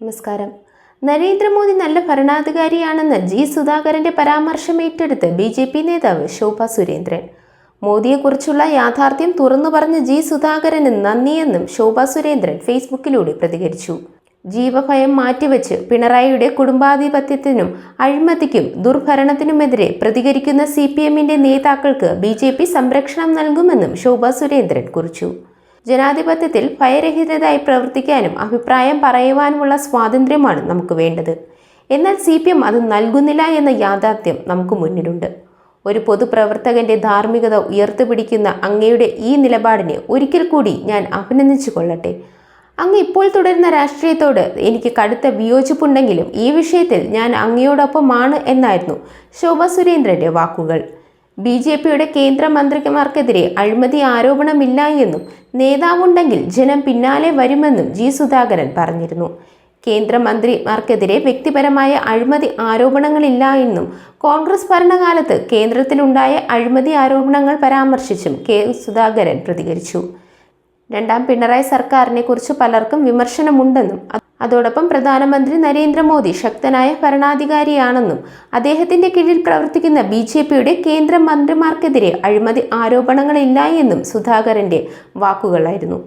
നമസ്കാരം. നരേന്ദ്രമോദി നല്ല ഭരണാധികാരിയാണെന്ന് ജി സുധാകരന്റെ പരാമർശം ഏറ്റെടുത്ത് ബി ജെ പി നേതാവ് ശോഭ സുരേന്ദ്രൻ. മോദിയെക്കുറിച്ചുള്ള യാഥാർത്ഥ്യം തുറന്നു പറഞ്ഞ ജി സുധാകരന് നന്ദിയെന്നും ശോഭ സുരേന്ദ്രൻ ഫേസ്ബുക്കിലൂടെ പ്രതികരിച്ചു. ജീവഭയം മാറ്റിവെച്ച് പിണറായിയുടെ കുടുംബാധിപത്യത്തിനും അഴിമതിക്കും ദുർഭരണത്തിനുമെതിരെ പ്രതികരിക്കുന്ന സി പി നേതാക്കൾക്ക് ബി ജെ പി സംരക്ഷണം നൽകുമെന്നും ശോഭ സുരേന്ദ്രൻ കുറിച്ചു. ജനാധിപത്യത്തിൽ ഭയരഹിതരായി പ്രവർത്തിക്കാനും അഭിപ്രായം പറയുവാനുമുള്ള സ്വാതന്ത്ര്യമാണ് നമുക്ക് വേണ്ടത്. എന്നാൽ സി പി എം അത് നൽകുന്നില്ല എന്ന യാഥാർത്ഥ്യം നമുക്ക് മുന്നിലുണ്ട്. ഒരു പൊതുപ്രവർത്തകന്റെ ധാർമ്മികത ഉയർത്തുപിടിക്കുന്ന അങ്ങയുടെ ഈ നിലപാടിനെ ഒരിക്കൽ കൂടി ഞാൻ അഭിനന്ദിച്ചു കൊള്ളട്ടെ അങ്ങ് ഇപ്പോൾ തുടരുന്ന രാഷ്ട്രീയത്തോട് എനിക്ക് കടുത്ത വിയോജിപ്പുണ്ടെങ്കിലും ഈ വിഷയത്തിൽ ഞാൻ അങ്ങയോടൊപ്പമാണ് എന്നായിരുന്നു ശോഭ സുരേന്ദ്രന്റെ വാക്കുകൾ. ബി ജെ പിയുടെ കേന്ദ്രമന്ത്രിമാർക്കെതിരെ അഴിമതി ആരോപണമില്ല എന്നും നേതാവുണ്ടെങ്കിൽ ജനം പിന്നാലെ വരുമെന്നും ജി സുധാകരൻ പറഞ്ഞിരുന്നു. കേന്ദ്രമന്ത്രിമാർക്കെതിരെ വ്യക്തിപരമായ അഴിമതി ആരോപണങ്ങളില്ല എന്നും കോൺഗ്രസ് ഭരണകാലത്ത് കേന്ദ്രത്തിലുണ്ടായ അഴിമതി ആരോപണങ്ങൾ പരാമർശിച്ചും കെ സുധാകരൻ പ്രതികരിച്ചു. രണ്ടാം പിണറായി സർക്കാരിനെ കുറിച്ച് പലർക്കും വിമർശനമുണ്ടെന്നും അതോടൊപ്പം പ്രധാനമന്ത്രി നരേന്ദ്രമോദി ശക്തനായ ഭരണാധികാരിയാണെന്നും അദ്ദേഹത്തിന്റെ കീഴിൽ പ്രവർത്തിക്കുന്ന ബി ജെ പിയുടെ കേന്ദ്രമന്ത്രിമാർക്കെതിരെ അഴിമതി ആരോപണങ്ങളില്ല എന്നും സുധാകരന്റെ വാക്കുകളായിരുന്നു.